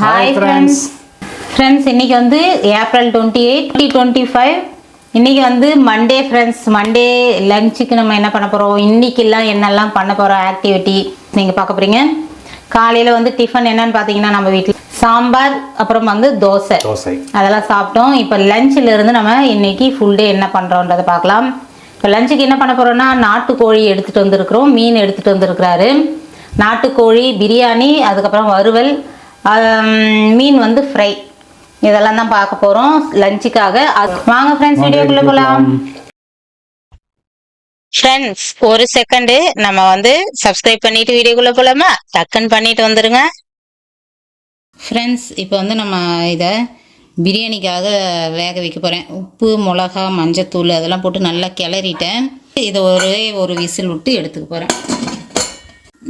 Hi friends friends இன்னைக்கு வந்து April twenty eight twenty five இன்னைக்கு வந்து மண்டே ஃப்ரெண்ட்ஸ் மண்டே லஞ்சுக்கு நம்ம என்ன பண்ண போகிறோம் இன்னைக்கெல்லாம் என்னெல்லாம் பண்ண போகிறோம் ஆக்டிவிட்டி நீங்கள் பார்க்க போகிறீங்க காலையில் வந்து டிஃபன் என்னன்னு பார்த்தீங்கன்னா நம்ம வீட்டில் சாம்பார் அப்புறம் வந்து தோசை. தோசை. அதெல்லாம் சாப்பிட்டோம். இப்போ லஞ்சில் இருந்து நம்ம இன்னைக்கு ஃபுல் டே என்ன பண்ணுறோன்றதை பார்க்கலாம். இப்போ லஞ்சுக்கு என்ன பண்ண போகிறோம்னா நாட்டுக்கோழி எடுத்துகிட்டு வந்திருக்கிறோம். மீன் எடுத்துகிட்டு வந்திருக்கிறாரு. நாட்டுக்கோழி பிரியாணி அதுக்கப்புறம் வறுவல் மீன் வந்து ஃப்ரை இதெல்லாம் தான் பார்க்க போகிறோம் லஞ்சுக்காக வாங்க ஃப்ரெண்ட்ஸ் வீடியோக்குள்ளே போகலாம் ஃப்ரெண்ட்ஸ் ஒரு செகண்டு நம்ம வந்து சப்ஸ்கிரைப் பண்ணிட்டு வீடியோக்குள்ளே போகலாமா டக்குன்னு பண்ணிட்டு வந்துருங்க. ஃப்ரெண்ட்ஸ் இப்போ வந்து நம்ம இதை பிரியாணிக்காக வேக வைக்க போகிறேன் உப்பு மிளகா மஞ்சத்தூள் அதெல்லாம் போட்டு நல்லா கிளறிட்டேன். இதை ஒரே ஒரு விசில் விட்டு எடுத்துக்க போகிறேன்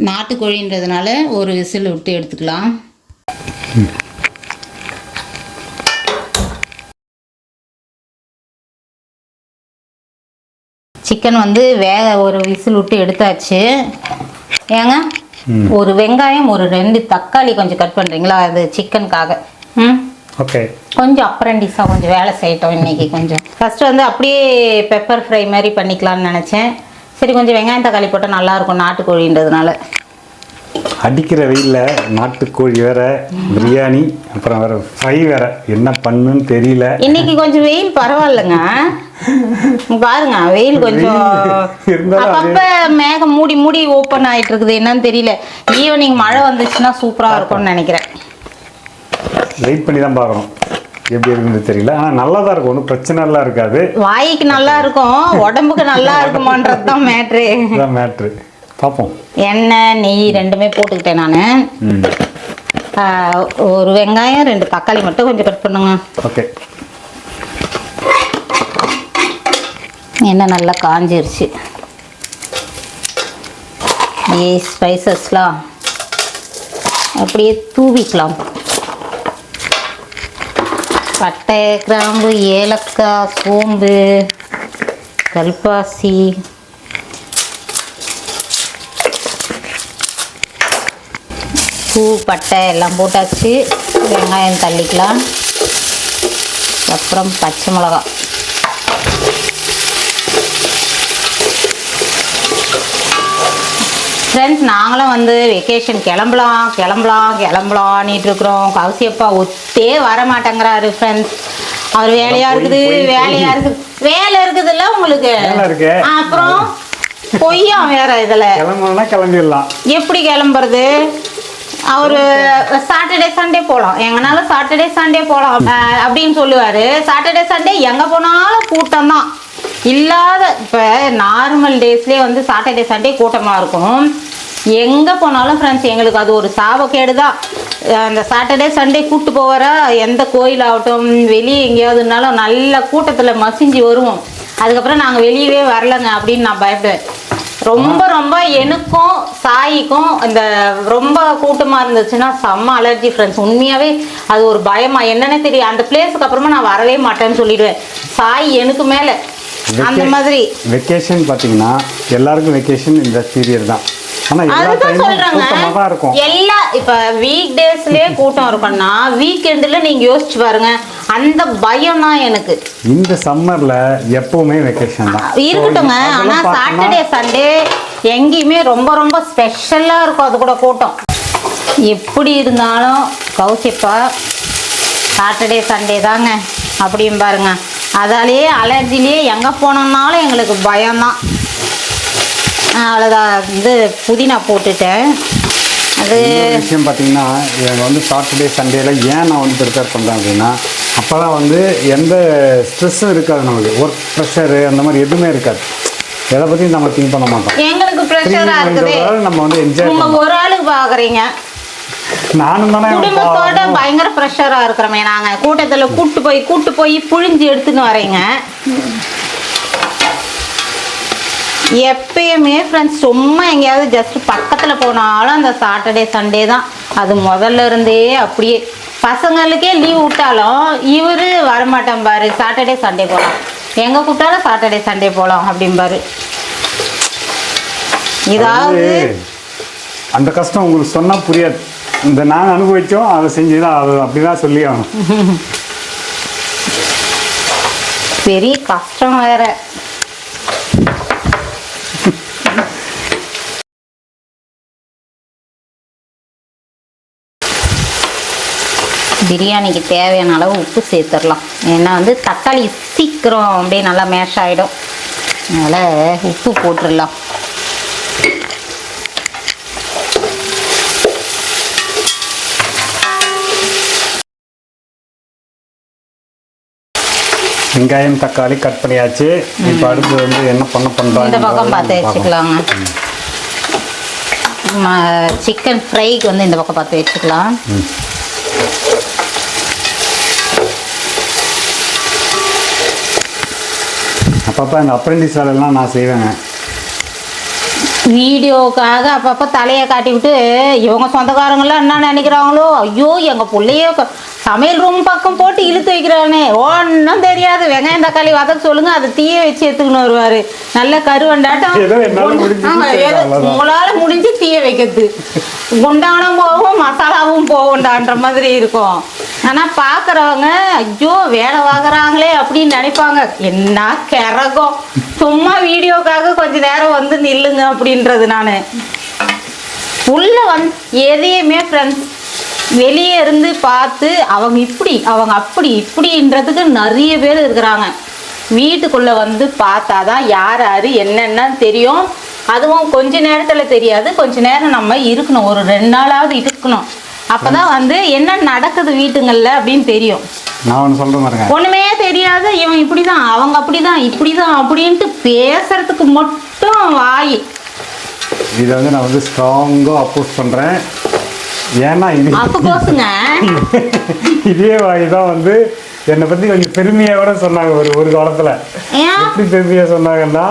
நாட்டுக்கோழின்றதுனால ஒரு விசில் விட்டு எடுத்துக்கலாம். சிக்கன் வந்து வேக ஒரு விசில் விட்டு எடுத்தாச்சு. ஏங்க? ஒரு வெங்காயம் ஒரு ரெண்டு தக்காளி கொஞ்சம் கட் பண்ணுறீங்களா அது சிக்கனுக்காக. ம்? ஓகே. கொஞ்சம் அப்ரண்டிஸாக கொஞ்சம் வேலை செய்யட்டும் இன்னைக்கு கொஞ்சம். ஃபஸ்ட்டு வந்து அப்படியே பெப்பர் ஃப்ரை மாதிரி பண்ணிக்கலாம்னு நினச்சேன். சரி கொஞ்சம் வெங்காயம் தக்காளி போட்டால் நல்லாயிருக்கும் நாட்டுக்கோழின்றதுனால. அடிக்கிற வெயிலில் நாட்டுக்கோழி வேற பிரியாணி அப்புறம் வேற ஃப்ரை வேற. என்ன பண்ணுன்னு தெரியல. இன்னைக்கு கொஞ்சம் வெயில் பரவாயில்லைங்க. பாருங்க வெயில் கொஞ்சம் அப்பப்ப மேகம் மூடி மூடி ஓப்பன் ஆயிட்டு இருக்குது என்னன்னு தெரியல. ஈவினிங் மழை வந்துச்சுன்னா சூப்பரா இருக்கும்னு நினைக்கிறேன். வெயிட் பண்ணி தான் பார்க்கணும். எப்படி இருக்குன்னு தெரியல. ஆனால் நல்லா தான் இருக்கும் ஒன்றும் பிரச்சனைலாம் இருக்காது. வாய்க்கு நல்லா இருக்கும். உடம்புக்கு நல்லா இருக்குமான்றது தான் மேட்ரு மேட்ரு பார்ப்போம். எண்ணெய் நெய் ரெண்டுமே போட்டுக்கிட்டேன் நான். ஒரு வெங்காயம் ரெண்டு தக்காளி மட்டும் கொஞ்சம் கட் பண்ணுங்க. ஓகே. எண்ணெய் நல்லா காஞ்சிருச்சு. அப்படியே ஸ்பைசஸ்லாம் அப்படியே தூவிக்கலாம். பட்டை கிராம்பு ஏலக்காய் சோம்பு கல்பாசி. பூ பட்டை எல்லாம் போட்டாச்சு. வெங்காயம் தள்ளிக்கலாம். அப்புறம் பச்சை மிளகா. ஃப்ரெண்ட்ஸ் நாங்களும் வந்து வெக்கேஷன் கிளம்பலாம் கிளம்பலாம் கிளம்பலான்னுட்டு இருக்கிறோம். கவுசியப்பா ஒத்தே வர மாட்டேங்கிறாரு ஃப்ரெண்ட்ஸ் அவர் வேலையா இருக்குது வேலையா இருக்குது வேலை இருக்குதுல்ல உங்களுக்கு? இருக்கு. அப்புறம் பொய்யா வேற இதுல? கிளம்புனா கிளம்பிடலாம். எப்படி கிளம்புறது? அவரு சாட்டர்டே சண்டே போகலாம் எங்கனாலும் சாட்டர்டே சண்டே போகலாம் அப்படின்னு சொல்லுவாரு. சாட்டர்டே சண்டே எங்க போனாலும் கூட்டம் தான். இல்லாத இப்போ நார்மல் டேஸ்லேயே வந்து சாட்டர்டே சண்டே கூட்டமாக இருக்கும். எங்கே போனாலும் ஃப்ரெண்ட்ஸ் எங்களுக்கு அது ஒரு சாபக்கேடு தான். அந்த சாட்டர்டே சண்டே கூட்டு போவாரா? எந்த கோயில் ஆகட்டும் வெளியே எங்கேயாவதுனாலும் நல்ல கூட்டத்தில் மசிஞ்சு வருவோம். அதுக்கப்புறம் நாங்கள் வெளியவே வரலங்க அப்படின்னு நான் பயப்படுவேன். ரொம்ப ரொம்ப எனக்கும் சாயிக்கும் இந்த ரொம்ப கூட்டமாக இருந்துச்சுன்னா செம்ம அலர்ஜி ஃப்ரெண்ட்ஸ் உண்மையாகவே அது ஒரு பயமா. என்னன்னே தெரியும் அந்த பிளேஸுக்கு அப்புறமா நான் வரவே மாட்டேன்னு சொல்லிடுவேன். சாய் எனக்கு மேலே. அந்த மாதிரி. வெக்கேஷன் பார்த்தீங்கன்னா எல்லாருக்கும் வெக்கேஷன் இந்த பீரியட் தான். எல்லா இப்ப வீக் டேஸ்லயே கூட்டம் இருக்கும்னா வீக்கெண்ட்ல நீங்க யோசிச்சு பாருங்க. அந்த பயம் தான் எனக்கு. இந்த சம்மர்ல எப்பவுமே வெக்கேஷன் தான். இருக்கட்டுங்க. So, ஆனா சாட்டர்டே சண்டே எங்கேயுமே ரொம்ப ரொம்ப ஸ்பெஷலா இருக்கும் அது கூட கூட்டம். எப்படி இருந்தாலும் கௌசிப்பா சாட்டர்டே சண்டே தாங்க. அப்படின்னு பாருங்க. அதாலேயே அலர்ஜிலேயே எங்கே போனோம்னாலும் எங்களுக்கு பயம்தான். அவ்வளோதான் இது புதினா போட்டுட்டேன். அது விஷயம் பார்த்தீங்கன்னா இவங்க வந்து சாட்டர்டே சண்டேல ஏன் நான் வந்து ப்ரிப்பேர் பண்ணுறேன் அப்படின்னா அப்போ தான் வந்து எந்த ஸ்ட்ரெஸ்ஸும் இருக்காது நமக்கு. ஒர்க் ப்ரெஷரு அந்த மாதிரி எதுவுமே இருக்காது. எதை பற்றியும் நம்ம திங்க் பண்ண மாட்டோம். எங்களுக்கு ப்ரெஷராக இருக்குது. நம்ம வந்து என்ஜாய் ஒரு ஆளுக்கு பாக்குறீங்க. நானும் தானே குடும்பத்தோட பயங்கர ப்ரெஷரா இருக்கிறோமே நாங்க. கூட்டத்துல கூட்டு போய் கூட்டு போய் புழிஞ்சு எடுத்துன்னு வரீங்க. எப்பயுமே ஃப்ரெண்ட்ஸ் சும்மா எங்கேயாவது ஜஸ்ட் பக்கத்துல போனாலும் அந்த சாட்டர்டே சண்டே தான். அது முதல்ல இருந்தே அப்படியே. பசங்களுக்கே லீவ் விட்டாலும் இவரு வரமாட்டான் பாரு. சாட்டர்டே சண்டே போகலாம் எங்க கூட்டாலும் சாட்டர்டே சண்டே போகலாம் அப்படிம்பாரு. இதாவது அந்த கஷ்டம் உங்களுக்கு சொன்னா புரியாது. இந்த நாங்கள் அனுபவித்தோம் அதை செஞ்சு தான் அது அப்படி தான் சொல்லி ஆகணும். பெரிய கஷ்டம் வேற. பிரியாணிக்கு தேவையான அளவு உப்பு சேர்த்துடலாம். ஏன்னா வந்து தக்காளி சீக்கிரம் அப்படியே நல்லா மேஷ் ஆகிடும் அதனால் உப்பு போட்டுடலாம். வெங்காயம் தக்காளி கட் பண்ணியாச்சு. இப்போ அடுத்து வந்து என்ன பண்ண பண்ணுறாங்க இந்த பக்கம் பார்த்து வச்சுக்கலாங்க. சிக்கன் ஃப்ரைக்கு வந்து இந்த பக்கம் பார்த்து வச்சுக்கலாம். அப்பப்போ இந்த அப்ரெண்டிஸ் வேலையெல்லாம் நான் செய்வேங்க. வீடியோக்காக அப்பப்போ தலையை காட்டி விட்டு இவங்க சொந்தக்காரங்களாம் என்ன நினைக்கிறாங்களோ? ஐயோ எங்கள் பிள்ளைய சமையல் ரூம் பக்கம் போட்டு இழுத்து வைக்கிறானே. ஒன்றும் தெரியாது. வெங்காயம் தக்காளி வதக்க சொல்லுங்க. அதை தீய வச்சு எடுத்துக்கணும் வருவார். நல்ல கருவண்டாட்டம். உங்களால முடிஞ்சு தீய வைக்கிறது. குண்டானும் போகும் மசாலாவும் போகும்டான்ற மாதிரி இருக்கும். ஆனா பாக்குறவங்க ஐயோ வேலை வாங்குறாங்களே அப்படின்னு நினைப்பாங்க. என்ன கிறகம் சும்மா வீடியோக்காக கொஞ்ச நேரம் வந்து நில்லுங்க அப்படின்றது நானு. உள்ள வந்து எதையுமே ஃப்ரெண்ட்ஸ் வெளியே இருந்து பார்த்து அவங்க இப்படி அவங்க அப்படி இப்படின்றதுக்கு நிறைய பேர் இருக்கிறாங்க. வீட்டுக்குள்ள வந்து பார்த்தாதான் யார் யார் என்னென்னு தெரியும். அதுவும் கொஞ்ச நேரத்துல தெரியாது. கொஞ்ச நேரம் நம்ம இருக்கணும். ஒரு ரெண்டு நாளாவது இருக்கணும். அப்பதான் வந்து என்ன நடக்குது வீட்டுங்கள்ல அப்படின்னு தெரியும். நான் ஒன்று சொல்கிறேன் பாருங்க. ஒண்ணுமே தெரியாது. இவன் இப்படிதான் அவங்க அப்படிதான் இப்படிதான் அப்படின்ட்டு பேசுறதுக்கு மட்டும் வாய். இதை வந்து நான் வந்து ஸ்ட்ராங்காக அப்போஸ் பண்ணுறேன் ஏன்னா இது இதே வாய் தான் வந்து என்னை பற்றி கொஞ்சம் பெருமையோட சொன்னாங்க ஒரு ஒரு காலத்தில். எப்படி பெருமையாக சொன்னாங்கன்னா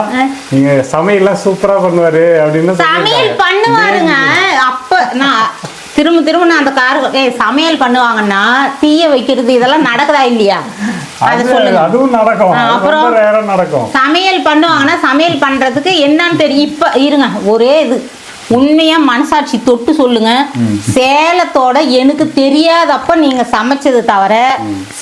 நீங்கள் சமையல்லாம் சூப்பராக பண்ணுவார் அப்படின்னு சமையல். பண்ணுவாருங்க. அப்ப நான் திரும்ப திரும்ப நான் அந்த கார் ஏய் சமையல் பண்ணுவாங்கன்னா தீய வைக்கிறது இதெல்லாம் நடக்குதா இல்லையா? அதுவும் நடக்கும். அப்புறம்? நடக்கும். சமையல் பண்ணுவாங்கன்னா சமையல் பண்றதுக்கு என்னன்னு தெரியும். இப்ப இருங்க. ஒரே இது. உண்மையா மனசாட்சி தொட்டு சொல்லுங்க. சேலத்தோட எனக்கு தெரியாதப்ப நீங்க சமைச்சது தவிர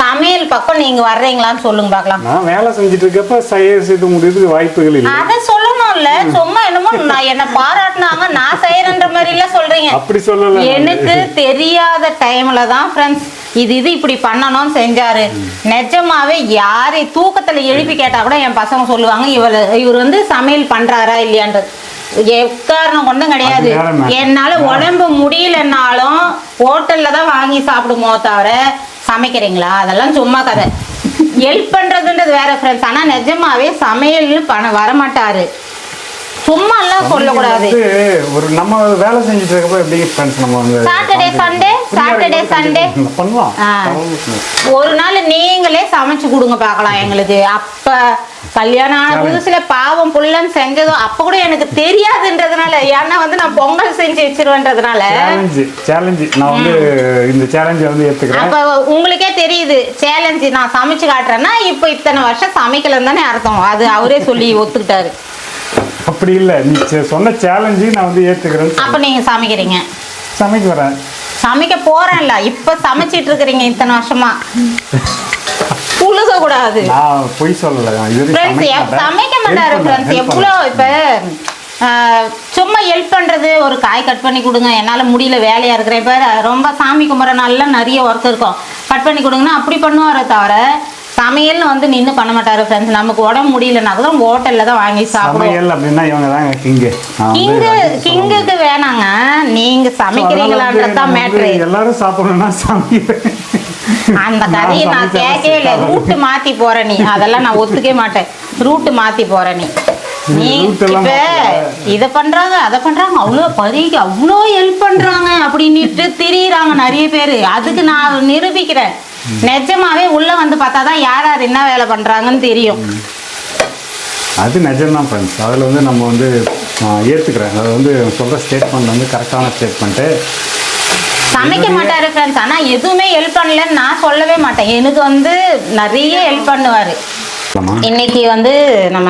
சமையல் பக்கம் நீங்க வர்றீங்களான்னு சொல்லுங்க பார்க்கலாம் நான் வேலை செஞ்சுட்டு இருக்கப்ப செய்து முடியறதுக்கு வாய்ப்புகள் இல்லை. அத சொல்லணும்ல. சும்மா என்னமோ நான் என்ன பாராட்டினாங்க நான் செய்யறேன்ற மாதிரி எல்லாம் சொல்றீங்க. அப்படி சொல்லல. எனக்கு தெரியாத டைம்ல தான் ஃப்ரெண்ட்ஸ் இது இது இப்படி பண்ணணும்னு செஞ்சாரு. நிஜமாவே யாரை தூக்கத்துல எழுப்பி கேட்டா கூட என் பசங்க சொல்லுவாங்க இவர் இவர் வந்து சமையல் பண்றாரா இல்லையான்றது. எக்காரணம் கொண்டும் கிடையாது. என்னால உடம்பு முடியலன்னாலும் ஹோட்டல்ல தான் வாங்கி சாப்பிடுமோ தவிர சமைக்கிறீங்களா? அதெல்லாம் சும்மா கதை. ஹெல்ப் பண்றதுன்றது வேற ஃப்ரெண்ட்ஸ் ஆனா நிஜமாவே சமையல்னு பண்ண வரமாட்டாரு. சும்மா எல்லாம் சொல்லக்கூடாது. ஒரு நம்ம வேலை செஞ்சுட்டு இருக்கப்ப எப்படி ஃப்ரெண்ட்ஸ் நம்ம வந்து Saturday, Sunday, Saturday, Sunday. பண்ணலாம். ஒரு நாள் நீங்களே சமைச்சு கொடுங்க பார்க்கலாம் எங்களுக்கு. அப்ப கல்யாணம் ஆன புதுசுல பாவம் புள்ளன்னு செஞ்சதும் அப்ப கூட எனக்கு தெரியாதுன்றதுனால ஏன்னா வந்து நான் பொங்கல் செஞ்சு வச்சிருவேன்றதுனால. சேலஞ்சு நான் வந்து இந்த சேலஞ்சை வந்து ஏத்துக்கிறேன். அப்ப உங்களுக்கே தெரியுது சேலஞ்சு நான் சமைச்சு காட்டுறேன்னா இப்போ இத்தனை வருஷம் சமைக்கலன்னு தானே அர்த்தம். அது அவரே சொல்லி ஒத்துக்கிட்டாரு. அப்படி இல்லை. நீ சொன்ன சேலஞ்சு நான் வந்து ஏத்துக்கிறேன்னு அப்ப நீங்க சமைக்கிறீங்க? சமைக்க வரேன். சமைக்க போறேன்ல. இப்ப சமைச்சிட்டு இருக்கிறீங்க இத்தனை வருஷமா. புழுக கூடாது. நான் பொய் சொல்லலை. சமைக்க. மாட்டாரு Help ஃப்ரெண்ட்ஸ் பண்ணேன், help எவ்வளோ இப்போ சும்மா ஹெல்ப் பண்றது ஒரு காய் கட் பண்ணி கொடுங்க. என்னால முடியல வேலையா இருக்கிறேன். இப்போ ரொம்ப சாமி கும்பிட்ற நாள்ல நிறைய ஒர்க் இருக்கும். கட் பண்ணி கொடுங்கன்னா அப்படி பண்ணுவாரே தவிர சமையல்னு வந்து நின்று பண்ண மாட்டாரு ஃப்ரெண்ட்ஸ் நமக்கு உடம்பு முடியலன்னா கூட ஹோட்டல்ல தான் வாங்கி சாப்பிடுவோம். சமையல் அப்படின்னா இவங்க தான் கிங்கு கிங்கு கிங்குக்கு வேணாங்க. நீங்க சமைக்கிறீங்களான்றது தான் மேட்ரு எல்லாரும் சாப்பிடணும்னா சமைக்கிறேன் அந்த கதையை நான் கேட்கவே இல்லை. தான் ரூட்டு மாத்தி போற நீ. அதெல்லாம் நான் ஒத்துக்கவே மாட்டேன். ரூட்டு மாத்தி போற நீ. நீ இப்ப. இத பண்றாங்க அதை பண்றாங்க. அவ்வளோ பரிக்கு அவ்வளோ ஹெல்ப் பண்றாங்க. அப்படின்னுட்டு திரியிறாங்க நிறைய பேர். அதுக்கு நான் நிரூபிக்கிறேன். நிஜமாவே உள்ள வந்து பார்த்தாதான் யார் யார் என்ன வேலை பண்றாங்கன்னு தெரியும். அது நிஜம்தான் ஃப்ரெண்ட்ஸ் அதில் வந்து நம்ம வந்து ஏற்றுக்கிறேன் அது வந்து சொல்கிற ஸ்டேட்மெண்ட் வந்து கரெக்டான ஸ்டேட்மெண்ட்டு சமைக்க மாட்டாரு ஃப்ரெண்ட்ஸ் ஆனா எதுவுமே ஹெல்ப் பண்ணலன்னு நான் சொல்லவே மாட்டேன். எனக்கு வந்து நிறைய ஹெல்ப் பண்ணுவாரு. இன்னைக்கு வந்து நம்ம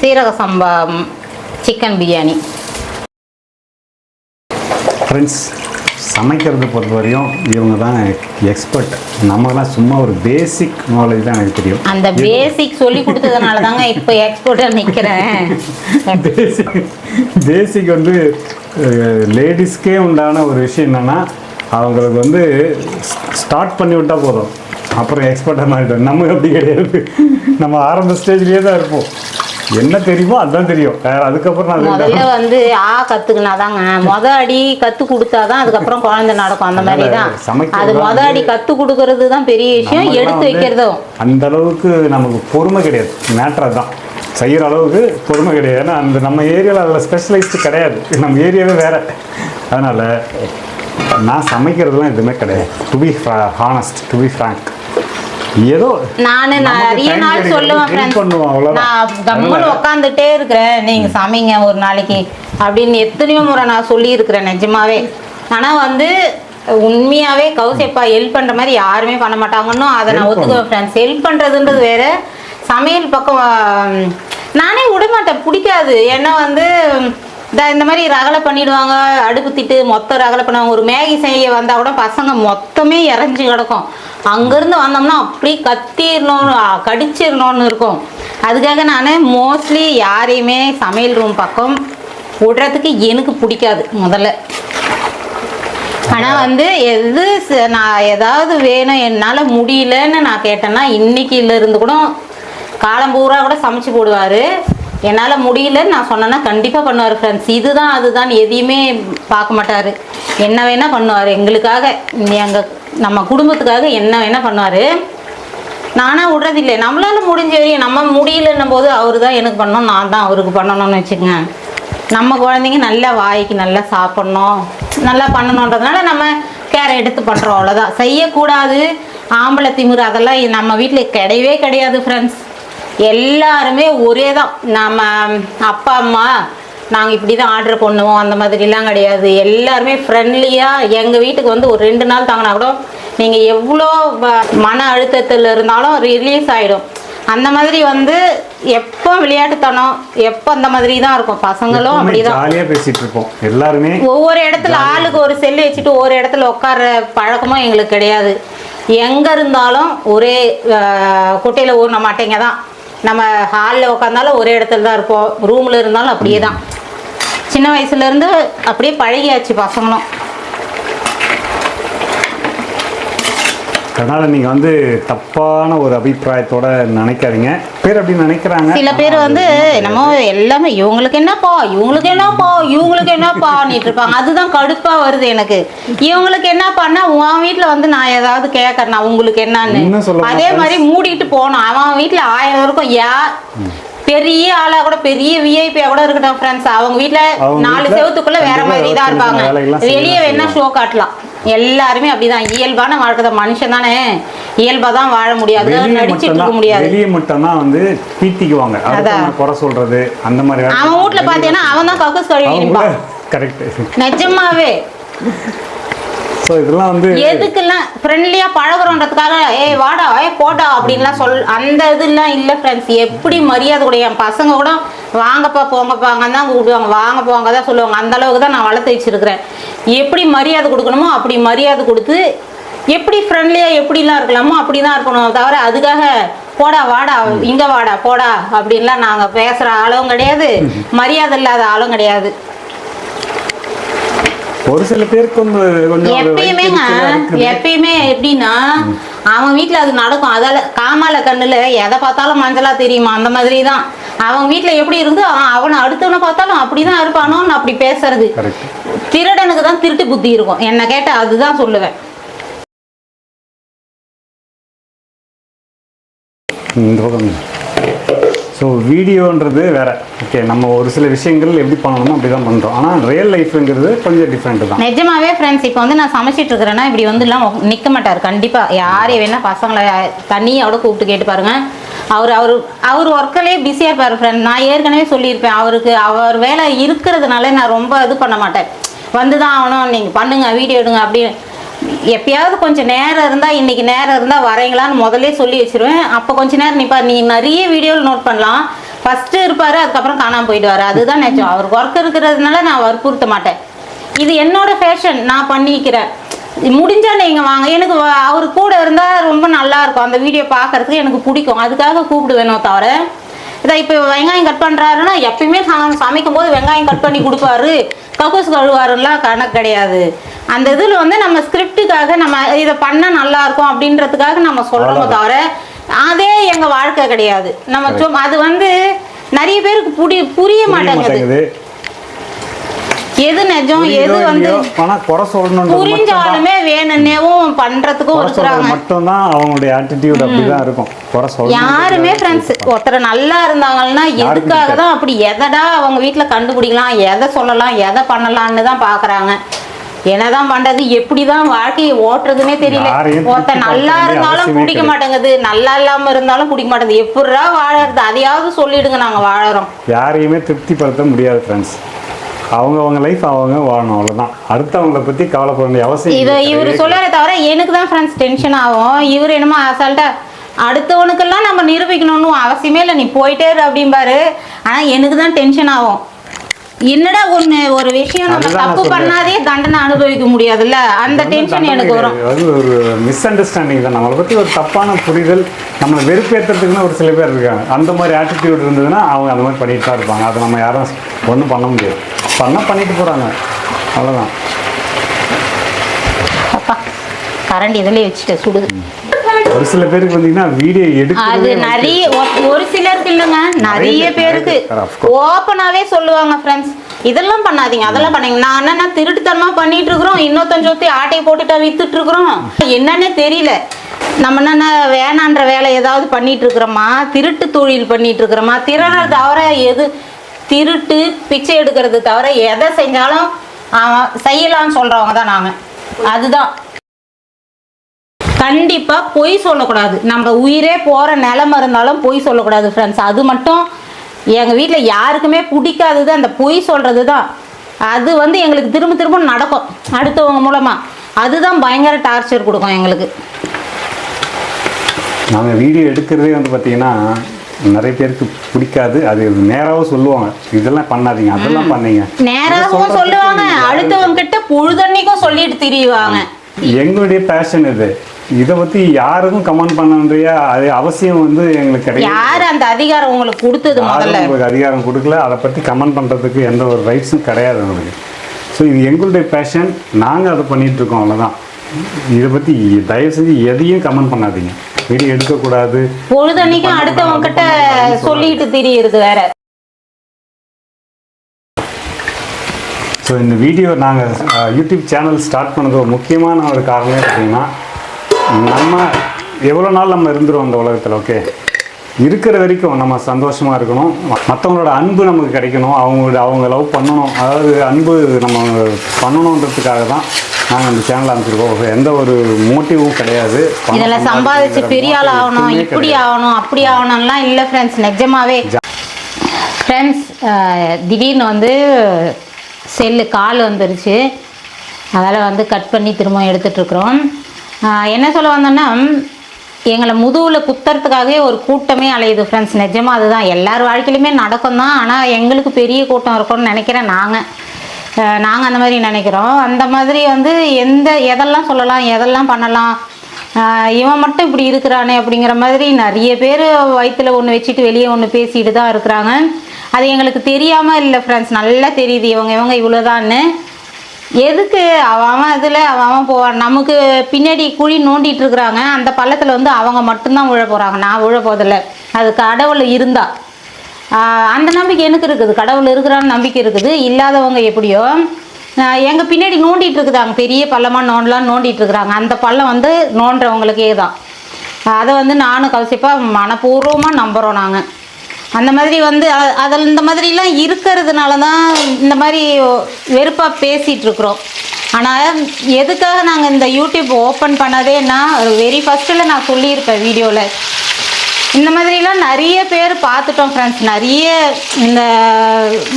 சீரக சம்பா சிக்கன் பிரியாணி. ஃப்ரெண்ட்ஸ் சமைக்கிறத பொறுத்த வரையும் இவங்க தான் எக்ஸ்பர்ட் நம்மலாம் சும்மா ஒரு பேசிக் நாலேஜ் தான் எனக்கு தெரியும். அந்த பேசிக் சொல்லி கொடுத்ததுனால தாங்க இப்போ எக்ஸ்போர்ட்டாக நிற்கிறேன் பேசிக் பேசிக் வந்து லேடிஸ்க்கே உண்டான ஒரு விஷயம் என்னென்னா அவங்களுக்கு வந்து ஸ்டார்ட் பண்ணி விட்டால் போதும். அப்புறம் எக்ஸ்பர்ட்டாக மாறிட்டோம் நம்ம அப்படி கிடையாது. நம்ம ஆரம்ப ஸ்டேஜ்லேயே தான் இருப்போம். என்ன தெரியுமோ அதுதான் தெரியும். வேற அதுக்கப்புறம் முதல்ல வந்து ஆ கத்துக்கினாதாங்க. மொத அடி கத்து கொடுத்தாதான் அதுக்கப்புறம் குழந்தை நடக்கும். அந்த மாதிரி தான் அது மொத அடி கத்து கொடுக்கறது தான் பெரிய விஷயம். எடுத்து வைக்கிறதும். அந்த அளவுக்கு நமக்கு பொறுமை கிடையாது. மேட்ரு தான் செய்கிற அளவுக்கு பொறுமை கிடையாது. ஏன்னா அந்த நம்ம ஏரியாவில் அதில் ஸ்பெஷலைஸ்டு கிடையாது. நம்ம ஏரியாவே வேற. அதனால் நான் சமைக்கிறதுலாம் எதுவுமே கிடையாது. To be honest to be frank ஏதோ நானு நிறைய நாள் சொல்லுவேன். நான் அதனால- உட்காந்துட்டே இருக்கிறேன். நீங்க சமைங்க ஒரு நாளைக்கு அப்படின்னு எத்தனையோ முறை நான் சொல்லி இருக்கிறேன் நிஜமாவே. ஆனா வந்து உண்மையாவே கௌசியப்பா ஹெல்ப் பண்ற மாதிரி யாருமே பண்ண மாட்டாங்கன்னு அதை நான் ஒத்துக்குவேன் ஃப்ரெண்ட்ஸ் ஹெல்ப் பண்றதுன்றது வேற. சமையல் பக்கம் நானே விட மாட்டேன். பிடிக்காது. ஏன்னா வந்து இந்த இந்த மாதிரி ரகலை பண்ணிடுவாங்க அடுப்பு திட்டு மொத்தம் ரகலை பண்ணுவாங்க. ஒரு மேகி செய்ய வந்தா கூட பசங்க மொத்தமே இறஞ்சி கிடக்கும். அங்கேருந்து வந்தோம்னா அப்படியே கத்திடணும்னு கடிச்சிடணும்னு இருக்கும். அதுக்காக நான் மோஸ்ட்லி யாரையுமே சமையல் ரூம் பக்கம் விடுறதுக்கு எனக்கு பிடிக்காது முதல்ல. ஆனால் வந்து எது ச- நான் ஏதாவது வேணும் என்னால் முடியலன்னு நான் கேட்டேன்னா இன்னைக்குல இருந்து கூட காலம் பூரா கூட சமைச்சு போடுவார். என்னால் முடியலன்னு நான் சொன்னேன்னா கண்டிப்பாக பண்ணுவார் ஃப்ரெண்ட்ஸ் இதுதான் அதுதான் எதையுமே பார்க்க மாட்டார். என்ன வேணால் பண்ணுவார். எங்களுக்காக எங்கள் நம்ம குடும்பத்துக்காக என்ன வேணால் பண்ணுவார்? நானா விடுறதில்லை. நம்மளால முடிஞ்ச வரையும் நம்ம முடியலன்னும் போது அவர் தான் எனக்கு பண்ணணும் நான் தான் அவருக்கு பண்ணணும்னு வச்சுக்கோங்க. நம்ம குழந்தைங்க நல்லா வாய்க்கு நல்லா சாப்பிட்ணும் நல்லா பண்ணணுன்றதுனால நம்ம கேர் எடுத்து பண்ணுறோம் அவ்வளோதான் செய்யக்கூடாது ஆம்பளை திமிரு அதெல்லாம் நம்ம வீட்டில் கிடையவே கிடையாது ஃப்ரெண்ட்ஸ் எல்லாருமே ஒரே தான் நம்ம அப்பா அம்மா நாங்கள் இப்படி தான் ஆர்டர் பண்ணுவோம் அந்த மாதிரிலாம் கிடையாது. எல்லாருமே ஃப்ரெண்ட்லியாக எங்கள் வீட்டுக்கு வந்து ஒரு ரெண்டு நாள் தாங்கினா கூட நீங்கள் எவ்வளோ மன அழுத்தத்தில் இருந்தாலும் ரிலீஸ் ஆகிடும் அந்த மாதிரி வந்து எப்போ விளையாட்டுத்தனம் எப்போ அந்த மாதிரி தான் இருக்கும். பசங்களும் அப்படிதான். ஜாலியாக பேசிட்டு இருப்போம். எல்லாருமே ஒவ்வொரு இடத்துல ஆளுக்கு ஒரு செல்லு வச்சுட்டு ஒரு இடத்துல உட்கார்ற பழக்கமும் எங்களுக்கு கிடையாது. எங்கே இருந்தாலும் ஒரே குட்டையில் ஊறின மாட்டேங்க தான். நம்ம ஹாலில் உட்காந்தாலும் ஒரே இடத்துல தான் இருப்போம். ரூமில் இருந்தாலும் அப்படியே தான். சின்ன வயசுலேருந்து அப்படியே பழகியாச்சு பசங்களும். அதனால நீங்க வந்து தப்பான ஒரு அபிப்பிராயத்தோட நினைக்காதீங்க. பேர் அப்படி நினைக்கிறாங்க. சில பேர் வந்து என்னமோ எல்லாமே இவங்களுக்கு என்னப்பா இவங்களுக்கு என்னப்பா இவங்களுக்கு என்னப்பான்னுட்டு இருப்பாங்க. அதுதான் கடுப்பா வருது எனக்கு. இவங்களுக்கு என்னப்பான்னா உன் வீட்ல வந்து நான் ஏதாவது கேட்கறேன் உங்களுக்கு என்னன்னு. அதே மாதிரி மூடிட்டு போனோம் அவன் வீட்ல ஆயிரம் இருக்கும் யா பெரிய ஆளா கூட பெரிய விஐபியா கூட இருக்கட்டும் ஃப்ரெண்ட்ஸ் அவங்க வீட்ல அவங்க நாலு செவத்துக்குள்ள வேற மாதிரி தான் இருப்பாங்க. வெளியே தான் வேணா ஷோ காட்டலாம். எல்லாருமே அப்படிதான். இயல்பான வாழ்க்கை தான். மனுஷன் தானே. இயல்பா தான் வாழ முடியாது. நடிச்சிட்டு இருக்க முடியாது. வெளியே மட்டும்தான் வந்து பீத்திக்குவாங்க. குறை சொல்றது அந்த மாதிரி அவன் வீட்ல பாத்தீங்கன்னா அவன் தான் கக்கூஸ் கழுவி நிஜமாவே. ஸோ இதெல்லாம் வந்து எதுக்கெல்லாம் ஃப்ரெண்ட்லியா பழகுறோன்றதுக்காக ஏய் வாடா ஏய் போடா அப்படின்லாம் சொல் அந்த இதெல்லாம் இல்லை ஃப்ரெண்ட்ஸ் எப்படி மரியாதை கூட என் பசங்க கூட வாங்கப்பா போங்கப்பாங்க தான் கூப்பிடுவாங்க. வாங்க போங்க தான் சொல்லுவாங்க. அந்த அளவுக்கு தான் நான் வளர்த்து வச்சிருக்கிறேன். எப்படி மரியாதை கொடுக்கணுமோ அப்படி மரியாதை கொடுத்து எப்படி ஃப்ரெண்ட்லியாக எப்படிலாம் இருக்கலாமோ அப்படி தான் இருக்கணும். தவிர அதுக்காக போடா வாடா இங்கே வாடா போடா அப்படின்லாம் நாங்கள் பேசுகிற ஆளும் கிடையாது. மரியாதை இல்லாத ஆளும் கிடையாது. ஒரு சில பேருக்கு வந்து இருக்குது. எப்பயுமே எப்படின்னா அவன் வீட்ல அது நடக்கும். அதால காமால கண்ணுல எதை பார்த்தாலும் மஞ்சளா தெரியுமா? அந்த மாதிரி தான் அவன் வீட்ல எப்படி இருந்து அவன் அடுத்தவனை பார்த்தாலும் அப்படிதான் இருப்பானோன்னு அப்படி பேசுறது. திருடனுக்கு தான் திருட்டு புத்தி இருக்கும். என்ன கேட்டா அதுதான் சொல்லுவேன். இந்த பக்கம். ஸோ வீடியோன்றது வேற. ஓகே நம்ம ஒரு சில விஷயங்கள் எப்படி பண்ணணுமோ அப்படி தான் பண்ணுறோம் ஆனால் ரியல் லைஃப்ங்கிறது கொஞ்சம் டிஃப்ரெண்ட் தான். நிஜமாவே ஃப்ரெண்ட்ஸ் இப்போ வந்து நான் சமைச்சிட்டு இருக்கிறேன்னா இப்படி வந்து எல்லாம் நிற்க மாட்டார். கண்டிப்பா. யாரையும் வேணா பசங்களை தனியோட கூப்பிட்டு கேட்டு பாருங்க. அவர் அவர் அவர் ஒர்க்கிலே பிஸியாக இருப்பார் ஃப்ரெண்ட் நான் ஏற்கனவே சொல்லியிருப்பேன். அவருக்கு அவர் வேலை இருக்கிறதுனால நான் ரொம்ப இது பண்ண மாட்டேன். வந்து தான் ஆகணும். நீங்கள் பண்ணுங்க வீடியோ எடுங்க அப்படின்னு எப்பயாவது கொஞ்சம் நேரம் இருந்தால் இன்றைக்கி நேரம் இருந்தால் வரீங்களான்னு முதல்ல சொல்லி வச்சிருவேன். அப்போ கொஞ்ச நேரம் நிற்பார் நீ நிறைய வீடியோவில் நோட் பண்ணலாம். ஃபஸ்ட்டு இருப்பார் அதுக்கப்புறம் காணாமல் போயிடுவார். அதுதான் நிஜம். அவருக்கு ஒர்க் இருக்கிறதுனால நான் வற்புறுத்த மாட்டேன். இது என்னோட ஃபேஷன் நான் பண்ணிக்கிறேன். முடிஞ்சா நீங்கள் வாங்க. எனக்கு அவர் கூட இருந்தால் ரொம்ப நல்லா இருக்கும். அந்த வீடியோ பார்க்கறதுக்கு எனக்கு பிடிக்கும். அதுக்காக கூப்பிடுவேனோ தவிர இதை இப்போ வெங்காயம் கட் பண்ணுறாருன்னா எப்பயுமே சமைக்கும் போது வெங்காயம் கட் பண்ணி கொடுப்பாரு. கக்கூஸ் கழுவாருலாம் கணக்கு கிடையாது. அந்த இதில் வந்து நம்ம ஸ்கிரிப்டுக்காக நம்ம இதை பண்ணா நல்லா இருக்கும் அப்படின்றதுக்காக நம்ம சொல்றோமோ தவிர அதே எங்க வாழ்க்கை கிடையாது. நம்ம சும்மா அது வந்து நிறைய பேருக்கு புடி புரிய புரிய மாட்டேங்குது. எது நிஜம் எது வந்து புரிஞ்சாலுமே வேணும்னேவும் பண்றதுக்கும் இருக்கிறாங்க மட்டும்தான் அவங்களுடைய ஆட்டிடியூட் அப்படிதான் இருக்கும். குறை சொல்லணும் யாருமே ஃப்ரெண்ட்ஸ் ஒருத்தர் நல்லா இருந்தாங்கன்னா எதுக்காக தான் அப்படி எதடா அவங்க வீட்ல கண்டுபிடிக்கலாம் எதை சொல்லலாம் எதை பண்ணலாம்னு தான் பாக்குறாங்க. என்னதான் பண்றது எப்படிதான் வாழ்க்கையை ஓட்டுறதுன்னே தெரியல. திருப்தி நல்லா இருந்தாலும் பிடிக்க மாட்டேங்குது நல்லா இல்லாம இருந்தாலும் பிடிக்க மாட்டேங்குது. எப்படிடா வாழறது? அதையாவது சொல்லிடுங்க நாங்க வாழறோம். யாரையுமே திருப்திப்படுத்த முடியாது ஃப்ரெண்ட்ஸ் அவங்க அவங்க லைஃப் அவங்க வாழணும் அவ்வளவுதான். அடுத்தவங்களை பத்தி கவலைப்பட வேண்டிய அவசியம் இதை. இவர் சொல்லாரே தவிர எனக்கு தான் ஃப்ரெண்ட்ஸ் டென்ஷன் ஆகும். இவர் என்னமோ அசால்ட்டா அடுத்தவனுக்கெல்லாம் நம்ம நிரூபிக்கணும்னு அவசியமே இல்லை. நீ போயிட்டே அப்படிம்பாரு. ஆனா எனக்கு தான் டென்ஷன் ஆகும். என்னடா ஒண்ணு ஒரு விஷயம் நம்ம தப்பு. பண்ணாதே தண்டனை அனுபவிக்க முடியாதுல்ல? அந்த டென்ஷன் எனக்கு வரும். அது ஒரு மிஸ் அண்டர்ஸ்டாண்டிங் தான். நம்மளை பற்றி ஒரு தப்பான புரிதல் நம்மளை வெறுப்பேற்றுறதுக்குன்னு ஒரு சில பேர் இருக்காங்க. அந்த மாதிரி ஆட்டிடியூட் இருந்ததுன்னா அவங்க அந்த மாதிரி பண்ணிட்டு தான் இருப்பாங்க. அதை நம்ம யாரும் ஒன்றும் பண்ண முடியாது. பண்ணால் பண்ணிட்டு போகிறாங்க அவ்வளோதான் அப்பா கரண்ட் இதுலயே வச்சுட்டு சுடுது ஒரு சில பேருக்கு வந்தீங்கன்னா வீடியோ அது எடுக்கிறது நிறைய ஒரு- சிலருக்கு இல்லைங்க நிறைய பேர், பேருக்கு. ஓப்பனாவே சொல்லுவாங்க ஃப்ரெண்ட்ஸ் இதெல்லாம் பண்ணாதீங்க அதெல்லாம் பண்ணீங்க நான் என்னன்னா திருட்டுத்தனமா பண்ணிட்டு இருக்கிறோம் இன்னொருத்தன் சொத்தி ஆட்டையை போட்டுட்டா வித்துட்டு இருக்கிறோம் என்னன்னே தெரியல. நம்ம என்ன வேணான்ற வேலை ஏதாவது பண்ணிட்டு இருக்கிறோமா திருட்டு தொழில் பண்ணிட்டு இருக்கிறோமா திருடுறது தவிர எது? திருட்டு பிச்சை எடுக்கிறது தவிர எதை செஞ்சாலும் அவன் செய்யலாம்னு சொல்றவங்க தான் நாங்க. அதுதான். கண்டிப்பா பொய் சொல்லக்கூடாது. நம்ம உயிரே போற நிலம இருந்தாலும் பொய் சொல்லக்கூடாது ஃப்ரெண்ட்ஸ் அது மட்டும் எங்க வீட்ல யாருக்குமே பிடிக்காதது அந்த பொய் சொல்றது தான் அது வந்து எங்களுக்கு திரும்ப திரும்ப நடக்கும் அடுத்தவங்க மூலமா. அதுதான் பயங்கர டார்ச்சர் கொடுக்கும் எங்களுக்கு. நாங்கள் வீடியோ எடுக்கிறதே வந்து பார்த்தீங்கன்னா நிறைய பேருக்கு பிடிக்காது. அது நேராகவும் சொல்லுவாங்க. இதெல்லாம் பண்ணாதீங்க அதெல்லாம் பண்ணீங்க. நேராகவும் சொல்லுவாங்க. அடுத்தவங்க கிட்ட பொழுதன்னைக்கும் சொல்லிட்டு திரியுவாங்க. எங்களுடைய பேஷன் இது. இதை பற்றி யாருக்கும் கமெண்ட் பண்ண வேண்டிய அது அவசியம் வந்து எங்களுக்கு கிடையாது. யார் அந்த அதிகாரம் உங்களுக்கு கொடுத்தது முதல்ல? உங்களுக்கு அதிகாரம் கொடுக்கல. அதை பற்றி கமெண்ட் பண்ணுறதுக்கு எந்த ஒரு ரைட்ஸும் கிடையாது உங்களுக்கு ஸோ இது எங்களுடைய பேஷன் நாங்கள் அதை பண்ணிட்டு இருக்கோம் அவ்வளோதான் இதை பற்றி தயவு செஞ்சு எதையும் கமெண்ட் பண்ணாதீங்க. வீடியோ எடுக்கக்கூடாது. பொழுதன்னைக்கும் அடுத்தவங்க கிட்ட சொல்லிட்டு திரியுறது வேற. ஸோ இந்த வீடியோ நாங்கள் யூடியூப் சேனல் ஸ்டார்ட் பண்ணது ஒரு முக்கியமான ஒரு காரணமே பார்த்தீங்கன்னா நம்ம எவ்வளோ நாள் நம்ம இருந்துருவோம் அந்த உலகத்தில் ஓகே இருக்கிற வரைக்கும் நம்ம சந்தோஷமாக இருக்கணும். மற்றவங்களோட அன்பு நமக்கு கிடைக்கணும். அவங்களோட அவங்க லவ் பண்ணணும். அதாவது அன்பு நம்ம பண்ணணுன்றதுக்காக தான் நாங்கள் இந்த சேனல் அமைச்சிருக்கோம். எந்த ஒரு மோட்டிவும் கிடையாது. பணம் இதுல சம்பாதிச்சு பெரிய ஆள் ஆகணும் இப்படி. ஆகணும் அப்படி ஆகணும்லாம் இல்லை ஃப்ரெண்ட்ஸ் நிஜமாவே. ஃப்ரெண்ட்ஸ் திடீர்னு வந்து செல்லு கால் வந்துருச்சு. அதனால் வந்து கட் பண்ணி திரும்ப எடுத்துட்ருக்குறோம் என்ன சொல்ல வந்தோன்னா எங்களை முதுகில் குத்துறதுக்காகவே ஒரு கூட்டமே அலையுது ஃப்ரெண்ட்ஸ் நிஜமாக அதுதான். எல்லார் வாழ்க்கையிலுமே நடக்கும் தான் ஆனால் எங்களுக்கு பெரிய கூட்டம் இருக்கும்னு நினைக்கிறேன் நாங்கள் நாங்கள் அந்த மாதிரி நினைக்கிறோம். அந்த மாதிரி வந்து எந்த எதெல்லாம் சொல்லலாம் எதெல்லாம் பண்ணலாம் இவன் மட்டும் இப்படி இருக்கிறானே அப்படிங்கிற மாதிரி நிறைய பேர் வயிற்றில் ஒன்று வச்சுட்டு வெளியே ஒன்று பேசிட்டு தான் இருக்கிறாங்க. அது எங்களுக்கு தெரியாமல் இல்லை ஃப்ரெண்ட்ஸ் நல்லா தெரியுது இவங்க இவங்க இவ்வளோதான்னு எதுக்கு? அவன் இதில் அவன் அவன் போவான் நமக்கு பின்னாடி குழி நோண்டிட்டு இருக்கிறாங்க. அந்த பள்ளத்தில் வந்து அவங்க மட்டும்தான் விழ போகிறாங்க நான் விழ போதில்ல அது கடவுள் இருந்தா. அந்த நம்பிக்கை எனக்கு இருக்குது. கடவுள் இருக்கிறான்னு நம்பிக்கை இருக்குது. இல்லாதவங்க எப்படியோ எங்கள் பின்னாடி நோண்டிட்டு இருக்குதாங்க. பெரிய பள்ளமாக நோண்டலாம் நோண்டிட்டு இருக்கிறாங்க. அந்த பள்ளம் வந்து நோண்டுறவங்களுக்கே தான் அதை வந்து நானும் கவசிப்பாக மனப்பூர்வமாக நம்புகிறோம் நாங்கள் அந்த மாதிரி வந்து அதில் இந்த மாதிரிலாம் இருக்கிறதுனால தான் இந்த மாதிரி வெறுப்பாக பேசிகிட்ருக்குறோம் ஆனால் எதுக்காக நாங்கள் இந்த யூடியூப் ஓப்பன் பண்ணதேன்னா வெரி ஃபஸ்ட்டில் நான் சொல்லியிருப்பேன் வீடியோவில் இந்த மாதிரிலாம் நிறைய பேர் பார்த்துட்டோம் ஃப்ரெண்ட்ஸ் நிறைய இந்த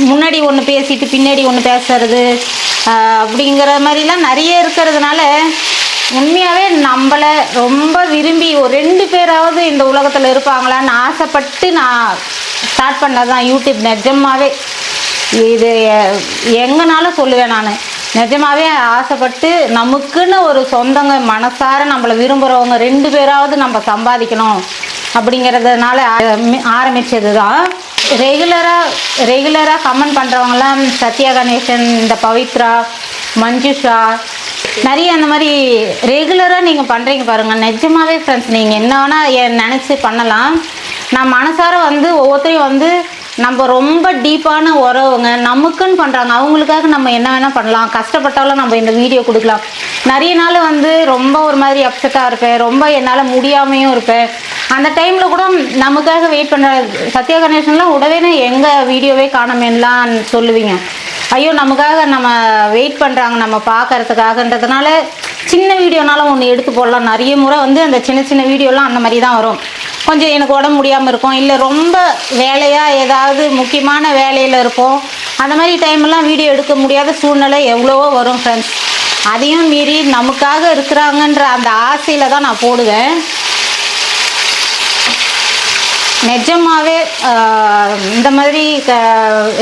முன்னாடி ஒன்று பேசிட்டு பின்னாடி ஒன்று பேசுறது அப்படிங்கிற மாதிரிலாம் நிறைய இருக்கிறதுனால உண்மையாகவே நம்மளை ரொம்ப விரும்பி ஒரு ரெண்டு பேராவது இந்த உலகத்தில் இருப்பாங்களான்னு ஆசைப்பட்டு நான் ஸ்டார்ட் பண்ணது தான் யூடியூப் நிஜமாவே இது எங்கனாலும் சொல்லுவேன் நான். நிஜமாகவே ஆசைப்பட்டு நமக்குன்னு ஒரு சொந்தங்க மனசார நம்மளை விரும்புகிறவங்க ரெண்டு பேராவது நம்ம சம்பாதிக்கணும் அப்படிங்கிறதுனால ஆரம்பித்தது தான் ரெகுலராக ரெகுலராக கமெண்ட் பண்ணுறவங்களாம் சத்யா கணேசன் இந்த பவித்ரா மஞ்சுஷா நிறைய அந்த மாதிரி ரெகுலராக நீங்கள் பண்ணுறீங்க பாருங்கள் நிஜமாவே ஃப்ரெண்ட்ஸ் நீங்கள் என்ன வேணால் நினச்சி பண்ணலாம். நான் மனசார வந்து ஒவ்வொருத்தரையும் வந்து நம்ம ரொம்ப டீப்பான உறவுங்க நமக்குன்னு பண்ணுறாங்க அவங்களுக்காக நம்ம என்ன வேணால் பண்ணலாம். கஷ்டப்பட்டாலும் நம்ம இந்த வீடியோ கொடுக்கலாம். நிறைய நாள் வந்து ரொம்ப ஒரு மாதிரி அப்செட்டாக இருப்பேன். ரொம்ப என்னால் முடியாமையும் இருப்பேன். அந்த டைமில் கூட நமக்காக வெயிட் பண்ணுற சத்யா கணேசன்லாம் உடனே எங்கள் வீடியோவே காணமேன்லாம் சொல்லுவீங்க. ஐயோ நமக்காக நம்ம வெயிட் பண்ணுறாங்க நம்ம பார்க்கறதுக்காகன்றதுனால சின்ன வீடியோனாலும் ஒன்று எடுத்து போடலாம். நிறைய முறை வந்து அந்த சின்ன சின்ன வீடியோலாம் அந்த மாதிரி தான் வரும். கொஞ்சம் எனக்கு உடம்பு முடியாமல் இருக்கும். இல்லை ரொம்ப வேலையாக ஏதாவது முக்கியமான வேலையில் இருப்போம். அந்த மாதிரி டைம்லாம் வீடியோ எடுக்க முடியாத சூழ்நிலை எவ்வளவோ வரும் ஃப்ரெண்ட்ஸ் அதையும் மீறி நமக்காக இருக்கிறாங்கன்ற அந்த ஆசையில் தான் நான் போடுவேன். நிஜமாகவே இந்த மாதிரி க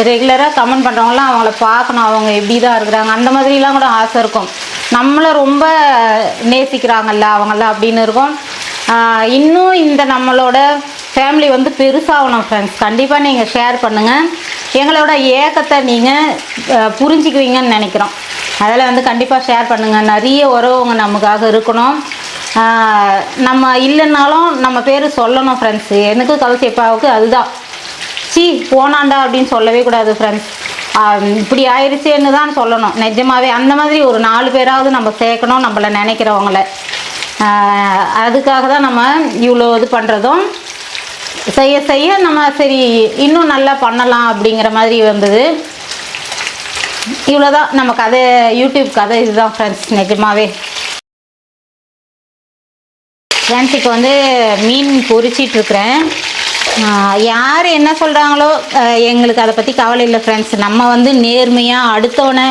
ரெகுலராக கமெண்ட் பண்ணுறவங்களாம் அவங்கள பார்க்கணும். அவங்க எப்படி தான் இருக்கிறாங்க. அந்த மாதிரிலாம் கூட ஆசை இருக்கும். நம்மளை ரொம்ப நேசிக்கிறாங்கல்ல அவங்கள அப்படின்னு இருக்கும். இன்னும் இந்த நம்மளோட ஃபேமிலி வந்து பெருசாகணும் ஃப்ரெண்ட்ஸ் கண்டிப்பாக நீங்கள் ஷேர் பண்ணுங்கள் எங்களோட ஏக்கத்தை நீங்கள் புரிஞ்சுக்குவீங்கன்னு நினைக்கிறோம். அதில் வந்து கண்டிப்பாக ஷேர் பண்ணுங்கள் நிறைய உறவுங்க நமக்காக இருக்கணும். நம்ம இல்லைன்னாலும் நம்ம பேர் சொல்லணும் ஃப்ரெண்ட்ஸு எனக்கு கவுசியப்பாவுக்கு அதுதான். சி போனாண்டா அப்படின்னு சொல்லவே கூடாது ஃப்ரெண்ட்ஸ் இப்படி ஆயிடுச்சேன்னு தான் சொல்லணும். நிஜமாவே அந்த மாதிரி ஒரு நாலு பேராவது நம்ம சேர்க்கணும் நம்மளை நினைக்கிறவங்கள. அதுக்காக தான் நம்ம இவ்வளோ இது பண்ணுறதும் செய்ய செய்ய நம்ம சரி இன்னும் நல்லா பண்ணலாம் அப்படிங்கிற மாதிரி வந்தது. இவ்வளோதான். நம்ம கதை யூடியூப் கதை இதுதான் ஃப்ரெண்ட்ஸ் நிஜமாவே. ஃப்ரெண்ட்ஸ் இப்போ வந்து மீன் பொறிச்சிட்ருக்குறேன் யார் என்ன சொல்கிறாங்களோ எங்களுக்கு அதை பற்றி கவலை இல்லை ஃப்ரெண்ட்ஸ் நம்ம வந்து நேர்மையாக அடுத்தவனை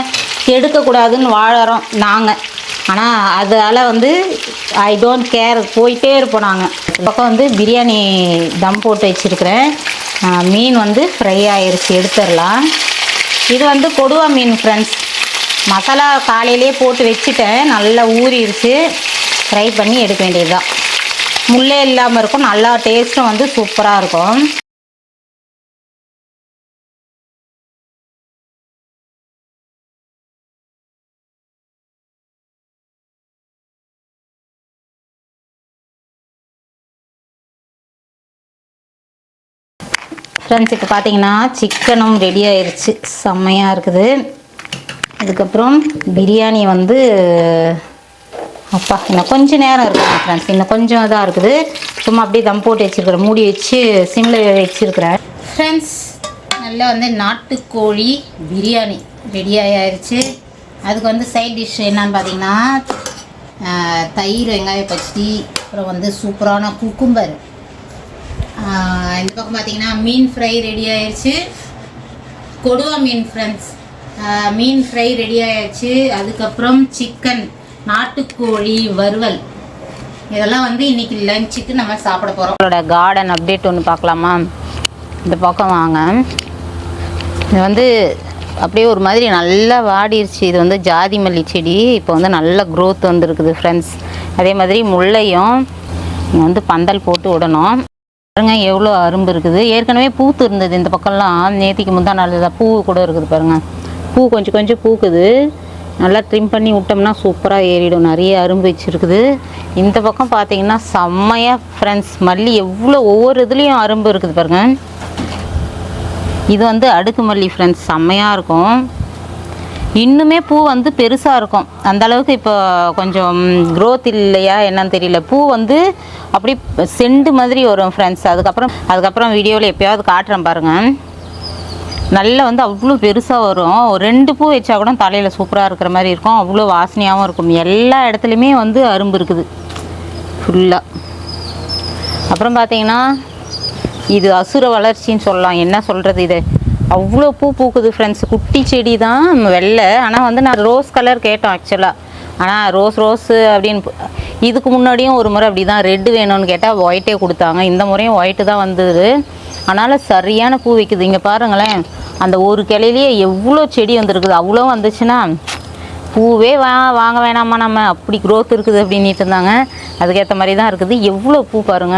கெடுக்கக்கூடாதுன்னு வாழறோம் நாங்கள் ஆனால் அதால் வந்து ஐ டோன்ட் கேர் போயிட்டே இருப்போம் நாங்கள் பக்கம் வந்து பிரியாணி தம் போட்டு வச்சுருக்கிறேன். மீன் வந்து ஃப்ரை ஆயிடுச்சு எடுத்துடலாம். இது வந்து கொடுவா மீன் ஃப்ரெண்ட்ஸ் மசாலா காலையிலே போட்டு வச்சுட்டேன். நல்லா ஊறிடுச்சு ஃப்ரை பண்ணி எடுக்க வேண்டியதுதான். முள்ளே இல்லாமல் இருக்கும். நல்லா டேஸ்ட்டும் வந்து சூப்பராக இருக்கும். ஃப்ரெண்ட்ஸ் இப்போ பார்த்தீங்கன்னா சிக்கனும் ரெடி ஆயிடுச்சு செம்மையாக இருக்குது. அதுக்கப்புறம் பிரியாணி வந்து அப்பா இன்னும் கொஞ்சம் நேரம் இருக்குங்க ஃப்ரெண்ட்ஸ் இன்னும் கொஞ்சம் இதாக இருக்குது. சும்மா அப்படியே தம் போட்டு வச்சுருக்கிறேன் மூடி வச்சு சிம்மில் வச்சுருக்கிறேன் ஃப்ரெண்ட்ஸ் நல்லா வந்து நாட்டுக்கோழி பிரியாணி ரெடி அதுக்கு வந்து சைட் டிஷ் என்னன்னு பார்த்தீங்கன்னா தயிர் வெங்காய பச்சடி அப்புறம் வந்து சூப்பரான குக்கும்பர். இந்த பக்கம் பார்த்தீங்கன்னா மீன் ஃப்ரை ரெடி ஆயிடுச்சு கொடுவா மீன் ஃப்ரெண்ட்ஸ் மீன் ஃப்ரை ரெடி ஆயிடுச்சு அதுக்கப்புறம் சிக்கன் நாட்டுக்கோழி வறுவல். இதெல்லாம் வந்து இன்னைக்கு லஞ்சுக்கு நம்ம சாப்பிட போகிறோம் உங்களோட கார்டன் அப்டேட் ஒன்று பார்க்கலாமா? இந்த பக்கம் வாங்க. இது வந்து அப்படியே ஒரு மாதிரி நல்லா வாடிருச்சு. இது வந்து ஜாதி மல்லி செடி. இப்போ வந்து நல்ல க்ரோத் வந்துருக்குது ஃப்ரெண்ட்ஸ் அதே மாதிரி முல்லையும் வந்து பந்தல் போட்டு விடணும். பாருங்க எவ்வளோ அரும்பு இருக்குது. ஏற்கனவே பூத்து இருந்தது இந்த பக்கம்லாம். நேத்திக்கு முந்தா நாள் பூ கூட இருக்குது பாருங்கள் பூ கொஞ்சம் கொஞ்சம் பூக்குது. நல்லா ட்ரிம் பண்ணி விட்டோம்னா சூப்பராக ஏறிடும். நிறைய அரும்பு வச்சுருக்குது. இந்த பக்கம் பார்த்தீங்கன்னா செம்மையாக ஃப்ரெண்ட்ஸ் மல்லி எவ்வளோ ஒவ்வொரு இதுலேயும் அரும்பு இருக்குது பாருங்கள் இது வந்து அடுக்கு மல்லி ஃப்ரெண்ட்ஸ் செம்மையாக இருக்கும். இன்னுமே பூ வந்து பெருசாக இருக்கும். அந்த அளவுக்கு இப்போ கொஞ்சம் க்ரோத் இல்லையா என்னன்னு தெரியல. பூ வந்து அப்படி செண்டு மாதிரி வரும் ஃப்ரெண்ட்ஸ் அதுக்கப்புறம் அதுக்கப்புறம் வீடியோவில் எப்பயாவது காட்டுறேன் பாருங்கள் நல்லா வந்து அவ்வளோ பெருசாக வரும். ஒரு ரெண்டு பூ வச்சா கூட தலையில் சூப்பராக இருக்கிற மாதிரி இருக்கும். அவ்வளோ வாசனையாகவும் இருக்கும். எல்லா இடத்துலையுமே வந்து அரும்பு இருக்குது. ஃபுல்லாக அப்புறம் பார்த்தீங்கன்னா இது அசுர வளர்ச்சின்னு சொல்லலாம். என்ன சொல்கிறது இது? அவ்வளோ பூ பூக்குது ஃப்ரெண்ட்ஸ் குட்டி செடி தான் வெள்ளை. ஆனால் வந்து நான் ரோஸ் கலர் கேட்டோம் ஆக்சுவலாக ஆனால் ரோஸ் ரோஸு அப்படின்னு இதுக்கு முன்னாடியும் ஒரு முறை அப்படி தான் ரெட்டு வேணும்னு கேட்டால் ஒயிட்டே கொடுத்தாங்க. இந்த முறையும் ஒயிட்டு தான் வந்தது. அதனால் சரியான பூ வைக்குது. இங்கே பாருங்களேன். அந்த ஒரு கிளையிலேயே எவ்வளோ செடி வந்திருக்குது. அவ்வளோ வந்துச்சுன்னா பூவே வா வாங்க வேணாமா நம்ம? அப்படி க்ரோத் இருக்குது அப்படின்ட்டு இருந்தாங்க. அதுக்கேற்ற மாதிரி தான் இருக்குது. எவ்வளோ பூ பாருங்க.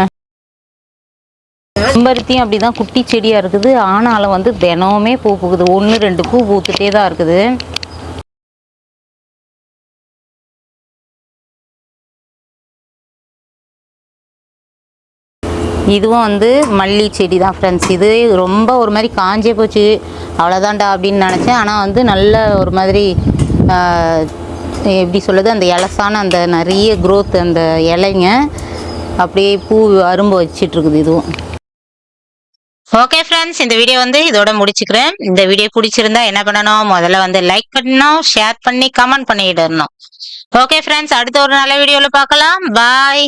செம்பருத்தியும் அப்படிதான் குட்டி செடியாக இருக்குது. ஆனாலும் வந்து தினமுமே பூ பூக்குது. ஒன்று ரெண்டு பூ பூத்துட்டே தான் இருக்குது. இதுவும் வந்து மல்லி செடி தான் ஃப்ரெண்ட்ஸ் இது ரொம்ப ஒரு மாதிரி காஞ்சே போச்சு. அவ்வளோதான்டா அப்படின்னு நினச்சேன். ஆனால் வந்து நல்ல ஒரு மாதிரி எப்படி சொல்லுது அந்த இலசான அந்த நிறைய க்ரோத் அந்த இலைங்க அப்படியே பூ அரும்பு வச்சிட்டு இருக்குது இதுவும். ஓகே ஃப்ரெண்ட்ஸ் இந்த வீடியோ வந்து இதோட முடிச்சுக்கிறேன். இந்த வீடியோ பிடிச்சிருந்தா என்ன பண்ணணும்? முதல்ல வந்து லைக் பண்ணணும் ஷேர் பண்ணி கமெண்ட் பண்ணிடணும் ஓகே ஃப்ரெண்ட்ஸ் அடுத்த ஒரு நல்ல வீடியோவில் பார்க்கலாம். பாய்